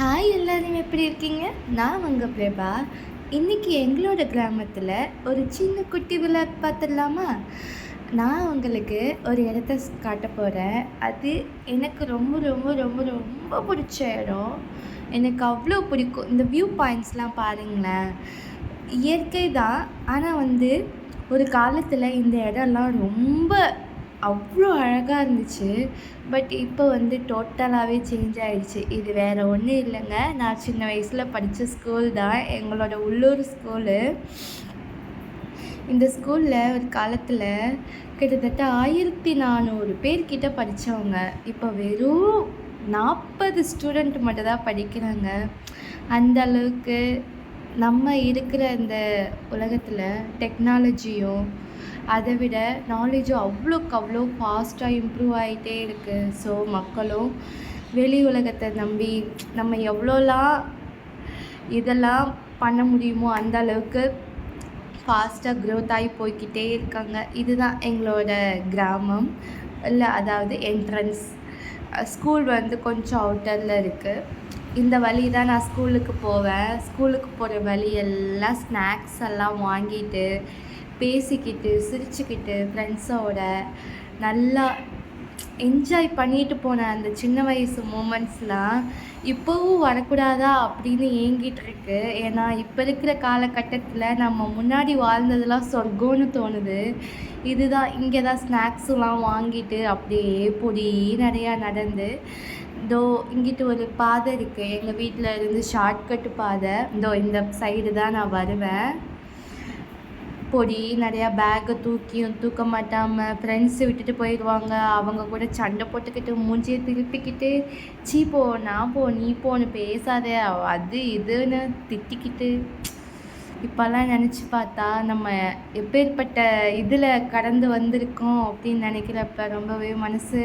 Hi எல்லாரும் எப்படி இருக்கீங்க? நான் உங்கள் பிரபா இன்றைக்கி எங்களோட கிராமத்தில் ஒரு சின்ன குட்டி விழா பார்த்துடலாமா? நான் உங்களுக்கு ஒரு இடத்த காட்ட போகிறேன் அது எனக்கு ரொம்ப ரொம்ப ரொம்ப ரொம்ப பிடிச்ச இடம். எனக்கு அவ்வளோ பிடிக்கும். இந்த வியூ பாயிண்ட்ஸ்லாம் பாருங்களேன். இயற்கை தான். ஆனால் வந்து ஒரு காலத்தில் இந்த இடம்லாம் ரொம்ப அவ்வளோ அழகாக இருந்துச்சு. பட் இப்போ வந்து டோட்டலாகவே சேஞ்ச் ஆகிடுச்சு இது வேறு ஒன்றும் இல்லைங்க. நான் சின்ன வயசில் படித்த ஸ்கூல் தான். எங்களோட உள்ளூர் ஸ்கூலு இந்த ஸ்கூலில் ஒரு காலத்தில் கிட்டத்தட்ட ஆயிரத்தி நானூறு பேர்கிட்ட படித்தவங்க இப்போ வெறும் நாற்பது ஸ்டூடெண்ட் மட்டும் தான் படிக்கிறாங்க. அந்த அளவுக்கு நம்ம இருக்கிற இந்த உலகத்தில் டெக்னாலஜியும் அதை விட நாலேஜும் அவ்வளோக்கு அவ்வளோ ஃபாஸ்ட்டாக இம்ப்ரூவ் ஆகிட்டே இருக்குது ஸோ மக்களும் வெளி உலகத்தை நம்பி நம்ம எவ்வளோலாம் இதெல்லாம் பண்ண முடியுமோ அந்த அளவுக்கு ஃபாஸ்ட்டாக க்ரோத் ஆகி போய்க்கிட்டே இருக்காங்க. இதுதான் எங்களோட கிராமம். இல்லை அதாவது என்ட்ரன்ஸ் ஸ்கூல் வந்து கொஞ்சம் அவுட்டரில் இருக்குது இந்த வழி தான் நான் ஸ்கூலுக்கு போவேன். ஸ்கூலுக்கு போகிற வழி எல்லாம் ஸ்நாக்ஸ் எல்லாம் வாங்கிட்டு பேசிக்கிட்டு சிரிச்சுக்கிட்டு ஃப்ரெண்ட்ஸோட நல்லா என்ஜாய் பண்ணிட்டு போன அந்த சின்ன வயசு மூமெண்ட்ஸ்லாம் இப்போவும் வரக்கூடாதா அப்படின்னு ஏங்கிட்டு இருக்கு ஏன்னா இப்போ இருக்கிற காலகட்டத்தில் நம்ம முன்னாடி வாழ்ந்ததெல்லாம் சொர்க்கம்னு தோணுது. இதுதான் இங்கே தான் ஸ்நாக்ஸுலாம் வாங்கிட்டு அப்படியே பொடி நிறையா நடந்து இதோ இங்கிட்டு ஒரு பாதை இருக்குது எங்கள் வீட்டில் இருந்து ஷார்ட்கட்டு பாதை. இதோ இந்த சைடு தான் நான் வருவேன். பொடி நிறையா பேக்கை தூக்கியும் தூக்க மாட்டாமல் ஃப்ரெண்ட்ஸை விட்டுட்டு போயிடுவாங்க அவங்க கூட சண்டை போட்டுக்கிட்டு மூஞ்சியை திருப்பிக்கிட்டு சீ போ நான் போ நீ போன்னு பேசாதே. அது இதுன்னு திட்டிக்கிட்டு. இப்போல்லாம் நினச்சி பார்த்தா நம்ம எப்பேற்பட்ட இதில் கடந்து வந்திருக்கோம் அப்படின்னு நினைக்கிறப்ப ரொம்பவே மனசு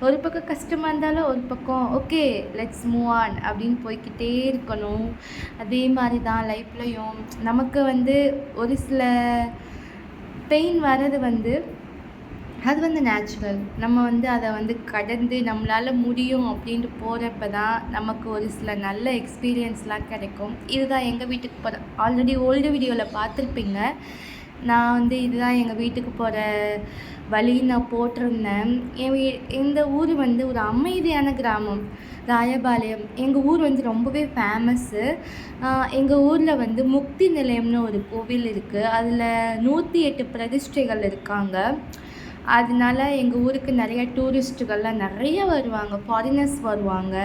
ஒரு பக்கம் கஷ்டமாக இருந்தாலும் ஒரு பக்கம் ஓகே லெட்ஸ் மூவ் ஆன் அப்படின்னு போய்க்கிட்டே இருக்கணும். அதே மாதிரி தான் லைஃப்லையும் நமக்கு வந்து ஒரு சில பெயின் வர்றது வந்து அது வந்து நேச்சுரல் நம்ம வந்து அதை வந்து கடந்து நம்மளால் முடியும் அப்படின்ட்டு போகிறப்ப தான் நமக்கு ஒரு சில நல்ல எக்ஸ்பீரியன்ஸ்லாம் கிடைக்கும். இதுதான் எங்கள் வீட்டுக்கு போகிற ஆல்ரெடி ஓல்டு வீடியோவில் பார்த்துருப்பீங்க. நான் வந்து இதுதான் எங்கள் வீட்டுக்கு போகிற வழி நான் போட்டிருந்தேன். என் இந்த ஊர் வந்து ஒரு அமைதியான கிராமம் ராயபாளையம். எங்கள் ஊர் வந்து ரொம்பவே ஃபேமஸ்ஸு எங்கள் ஊரில் வந்து முக்தி நிலையம்னு ஒரு கோவில் இருக்குது அதில் நூற்றி எட்டு பிரதிஷ்டைகள் இருக்காங்க. அதனால எங்கள் ஊருக்கு நிறைய டூரிஸ்ட்டுகள்லாம் நிறைய வருவாங்க ஃபாரினர்ஸ் வருவாங்க.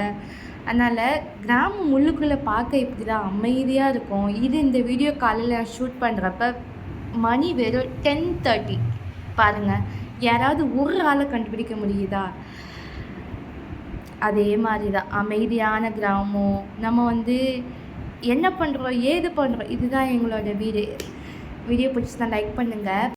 அதனால் கிராமம் உள்ளுக்குள்ளே பார்க்க இப்படி தான் அமைதியாக இருக்கும். இது இந்த வீடியோ காலையில் ஷூட் பண்ணுறப்ப மணி வெறும் டென் தேர்ட்டி பாருங்கள் யாராவது ஒரு ஆளை கண்டுபிடிக்க முடியுதா? அதே மாதிரி தான் அமைதியான கிராமம். நம்ம வந்து என்ன பண்ணுறோம் ஏது பண்ணுறோம் இதுதான் எங்களோட வீடு. வீடியோ பிடிச்சி தான் லைக் பண்ணுங்கள்